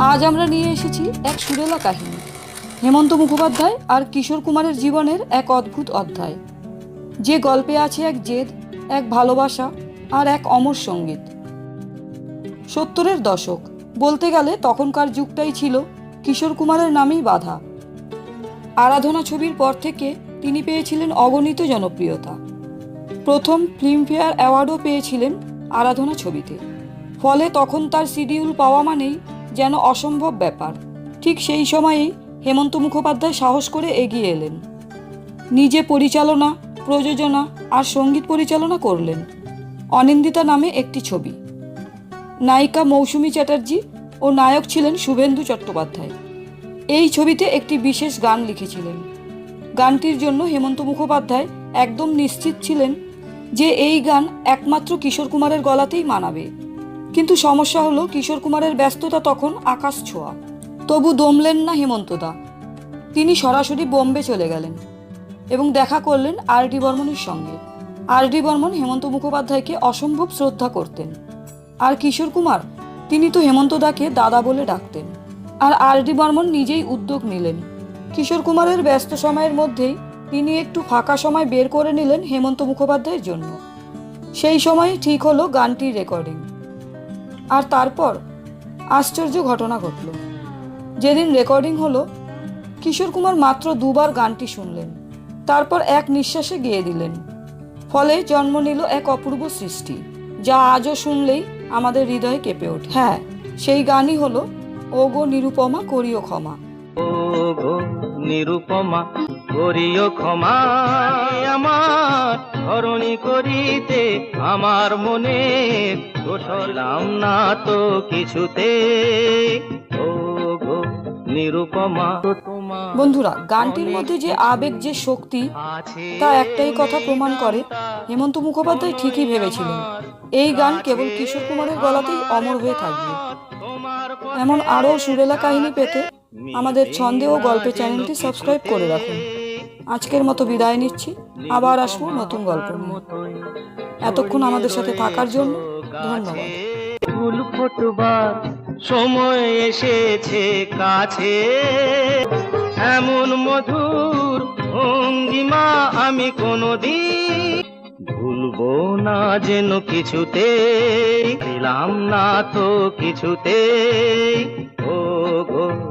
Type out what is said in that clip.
আজ আমরা নিয়ে এসেছি এক সুরেলা কাহিনী। হেমন্ত মুখোপাধ্যায় আর কিশোর কুমারের জীবনের এক অদ্ভুত অধ্যায়। যে গল্পে আছে এক জেদ, এক ভালোবাসা আর এক অমর সংগীত। সত্তরের দশক, বলতে গেলে তখনকার যুগটাই ছিল কিশোর কুমারের নামেই বাধা। আরাধনা ছবির পর থেকে তিনি পেয়েছিলেন অগণিত জনপ্রিয়তা। প্রথম ফিল্মফেয়ার অ্যাওয়ার্ডও পেয়েছিলেন আরাধনা ছবিতে। ফলে তখন তার শিডিউল পাওয়া মানেই যেন অসম্ভব ব্যাপার। ঠিক সেই সময়েই হেমন্ত মুখোপাধ্যায় সাহস করে এগিয়ে এলেন। নিজে পরিচালনা, প্রযোজনা আর সংগীত পরিচালনা করলেন। অনিন্দিতা নামে একটি ছবি। নায়িকা মৌসুমী চ্যাটার্জি ও নায়ক ছিলেন শুভেন্দু চট্টোপাধ্যায়। এই ছবিতে একটি বিশেষ গান লিখেছিলেন। গানটির জন্য হেমন্ত মুখোপাধ্যায় একদম নিশ্চিত ছিলেন যে এই গান একমাত্র কিশোর কুমারের গলাতেই মানাবে। কিন্তু সমস্যা হলো কিশোর কুমারের ব্যস্ততা তখন আকাশ ছোঁয়া। তবু দমলেন না হেমন্তদা। তিনি সরাসরি বোম্বে চলে গেলেন এবং দেখা করলেন আর ডি বর্মনের সঙ্গে। আর ডি বর্মন হেমন্ত মুখোপাধ্যায়কে অসম্ভব শ্রদ্ধা করতেন। আর কিশোর কুমার, তিনি তো হেমন্তদাকে দাদা বলে ডাকতেন। আর আর ডি বর্মন নিজেই উদ্যোগ নিলেন। কিশোর কুমারের ব্যস্ত সময়ের মধ্যেই তিনি একটু ফাঁকা সময় বের করে নিলেন হেমন্ত মুখোপাধ্যায়ের জন্য। সেই সময় ঠিক হলো গানটির রেকর্ডিং। আর তারপর আশ্চর্য ঘটনা ঘটল। যেদিন রেকর্ডিং হলো, কিশোর কুমার মাত্র দুবার গানটি শুনলেন। তারপর এক নিঃশ্বাসে গেয়ে দিলেন। ফলে জন্ম নিল এক অপূর্ব সৃষ্টি, যা আজও শুনলেই আমাদের হৃদয়ে কেঁপে ওঠে। হ্যাঁ সেই গানই হলো ও গো নিরুপমা, করিও ক্ষমা। ও গো নিরুপমা, করিও ক্ষমা। আমার ধরণী করিতে আমার মনে দোষলাম না তো কিছুতে। ও গো নিরুপমা বন্ধুরা গানটির মধ্যে যে আবেগ যে শক্তি তা একটাই কথা প্রমাণ করে হেমন্ত মুখোপাধ্যায় ঠিকই ভেবেছিলেন এই গান কেবল কিশোর কুমারের গলাতেই অমর হয়ে থাকবে। এমন আরও সুরেলা কাহিনী পেতে আমাদের ছন্দে ও গল্পে চ্যানেলটি সাবস্ক্রাইব করে রাখুন। আজকের মতো বিদায় নিচ্ছি। আবার আসব নতুন গল্প এতক্ষণ আমাদের সাথে থাকার জন্য ধন্যবাদ। সময় এসেছে কাছে। এমন মধুর ভঙ্গিমা আমি কোনোদিন ভুলবো না যেন কিছুতে দিলাম না তো কিছুতে ও গো